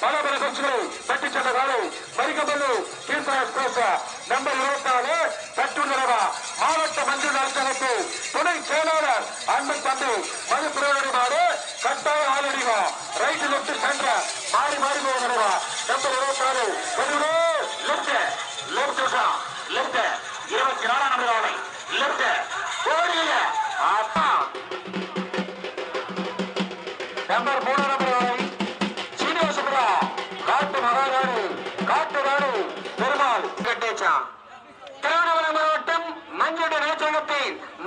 బాధాపడ ఖర్చులు పట్టించట గారు మరికబల్లు తీర్థయాత్ర நம்பர் இருபத்தி நாலு சற்றுள்ளரவா மாவட்ட மஞ்சள் அரசமைப்பு துணை செயலாளர் அன்பு தம்பி மறுபிரவடிமாறு கட்டாய ஆளடிவா ரைட் லெப்ட் சென்ற மாறி மாறி போகிறவா நம்பர் இருபத்தி நாலு பதிவு லெப்ட் லெப்ட் லெப்ட் இருபத்தி நாலாம் நம்பர் ஆணை லெப்ட் ஓடிய அப்பா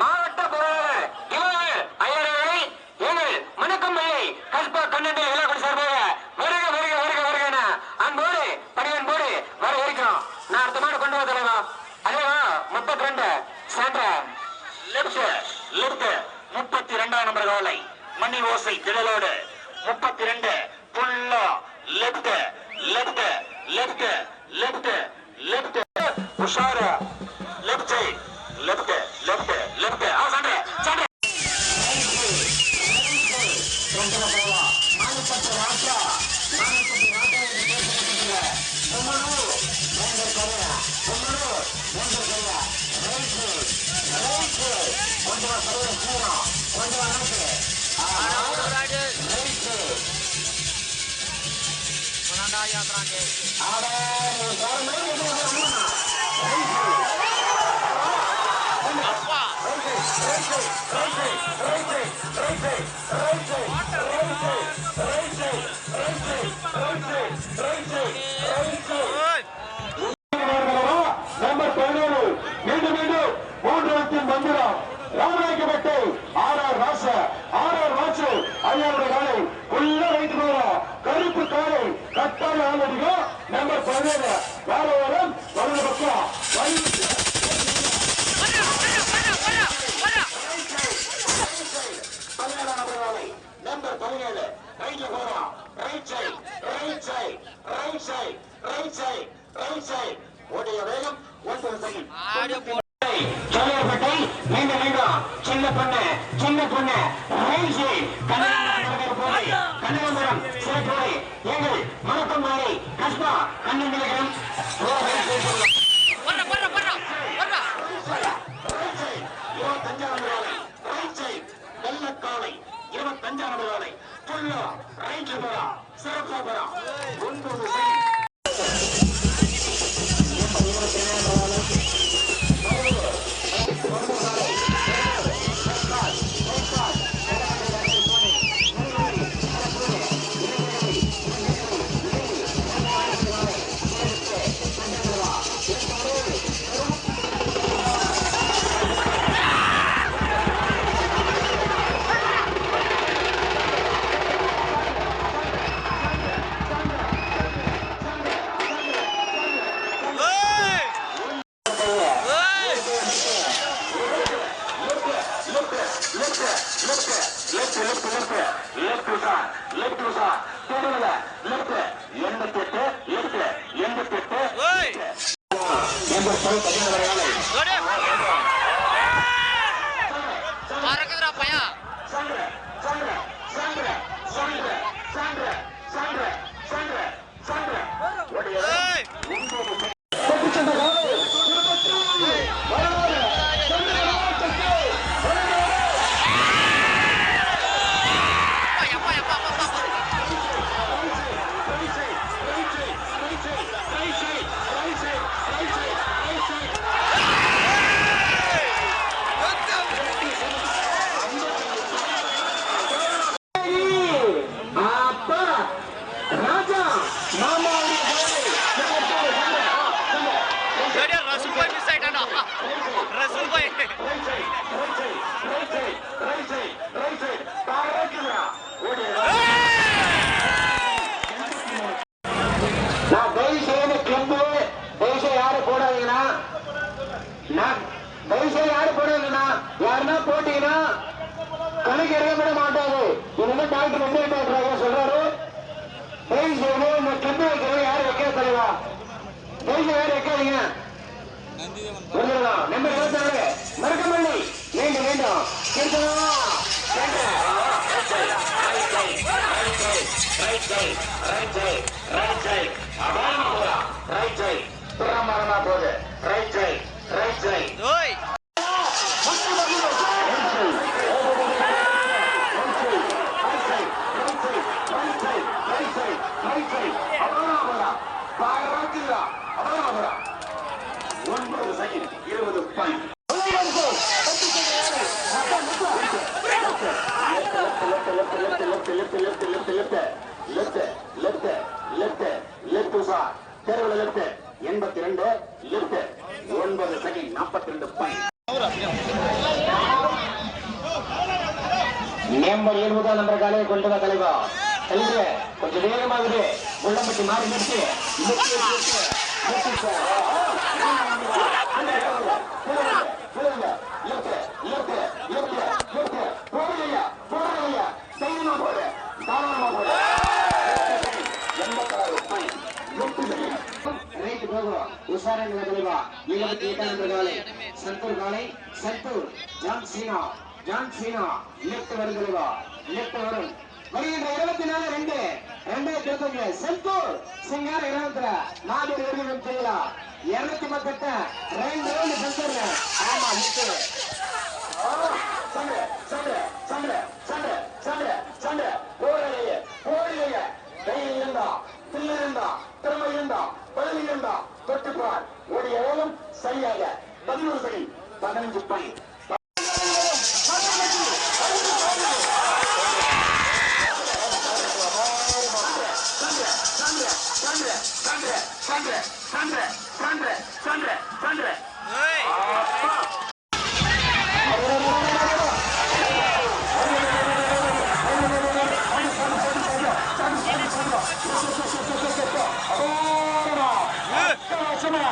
மாவட்ட பொருளாளர் இவர்கள் ஐயரை எங்கள் மணக்கம்பள்ளி கஸ்பா கண்ணன் விழாக்குடி சார்பாக வருக வருக வருக வருக என அன்போடு பணியன்போடு வர இருக்கிறோம் நான் அடுத்த கொண்டு வர தலைவா. அல்லவா முப்பத்தி ரெண்டு சாண்டா லெப்ட் லெப்ட் முப்பத்தி ரெண்டாம் நம்பர் காலை. மணி ஓசை திடலோடு. முப்பத்தி ரெண்டு புல்லா left left left left left. உஷாரா. நம்பர் பொண்ணு சின்ன பொண்ணு ரைசி கண்ணகம்பரம் சிறப்புரை எங்கள் மணக்கம் மாறி கஷ்மா கண்ணன் இருபத்தஞ்சாம் காலை மறக்குதுடா யாரும் போடாதீங்கன்னா நான் தயவு செய்து யாரும் போடாதீங்கன்னா யாருன்னா போட்டீங்கன்னா கணக்கு எடுக்கப்பட மாட்டாது இனிமே டாக்டர் வந்து டாக்டர் சொல்றாரு. தயவு செய்து இந்த கிளம்பு வைக்கிறவங்க யாரும் வைக்கிற தலைவா? தயவு செய்து யாரும் வைக்காதீங்க. வந்துடலாம் நம்பர் இருபத்தாறு மறக்கமல்லி மீண்டும் மீண்டும். திருத்தலாம் Brahma நவம்பர் இருபதாம் நம்பர் காலையை கொண்டு வா தலைவா. கழிவு கொஞ்சம் வேகமாகுது. உள்ளம்பட்டி மாறி நிறுத்தி. உஷாரங்கள தலைவா. இருபத்தி எட்டாம் நம்பர் காலை. சந்தூர் காலை. Santoor John Cena. John Cena இயக்க வருகிறதா இயக்க வரும். வருகின்ற இருபத்தி நாலு ரெண்டு ரெண்டாயிரத்தி இருபத்தஞ்சு செந்தூர் சிங்கார கிராமத்துல நாடு வருகிறோம் செய்யலாம் இருநூத்தி பத்தெட்ட ரெண்டு ரவுண்டு செந்தூர்ல ஆமா முத்து ஆமா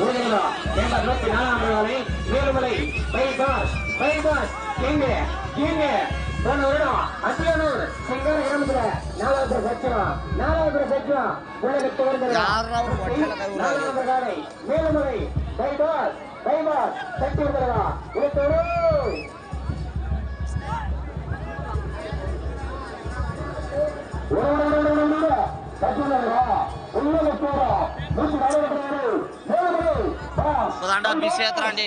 ஊர்கலா நம்பர் இருபத்தி மேலுமலை பைபாஸ் பைபாஸ் எங்க எங்க போன வருடம் அத்தியானூர் நாலாவது பேர் சச்சுவான் நாலாவது பேர் சச்சுவான் உலகத்து வருகிற நாலாவது காலை மேலுமலை பைபாஸ் பைபாஸ் சச்சு வருகிறதா పదండి మిస్ చేస్తారండి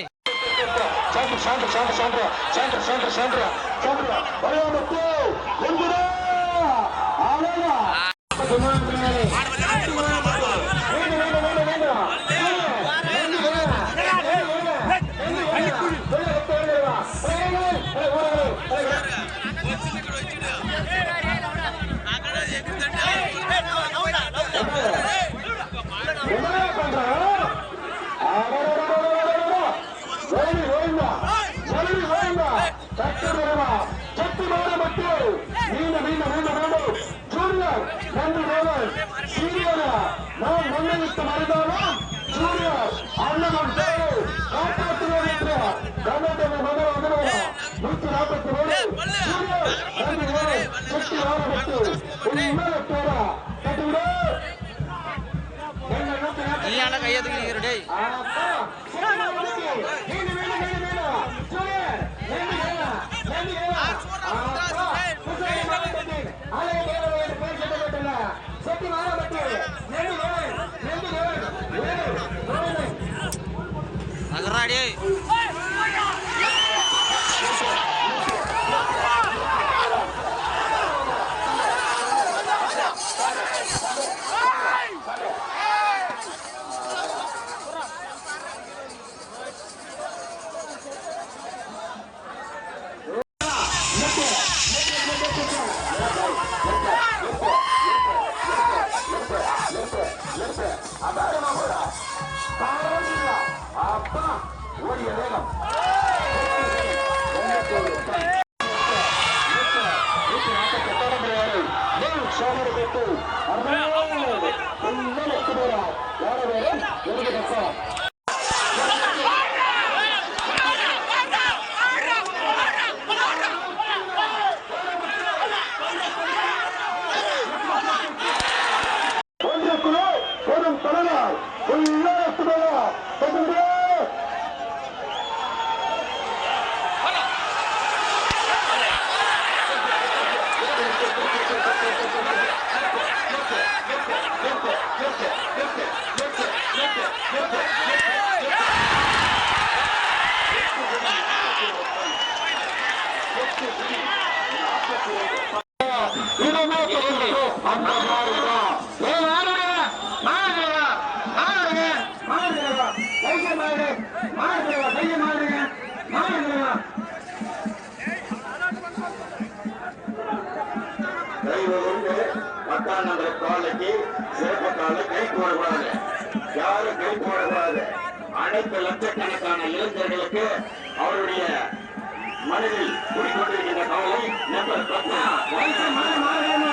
center center center center center center center நீயான கையை தூக்கிக்கிற டேய் కవర్ పెట్టు అర్థం காலைக்கு சிறப்பு காலை கை போடக்கூடாது யாரும் கை போடக்கூடாது அனைத்து லட்சக்கணக்கான இளைஞர்களுக்கு அவருடைய மனதில் குடிக்கொண்டிருக்கின்ற கவலை நம்பர் பத்து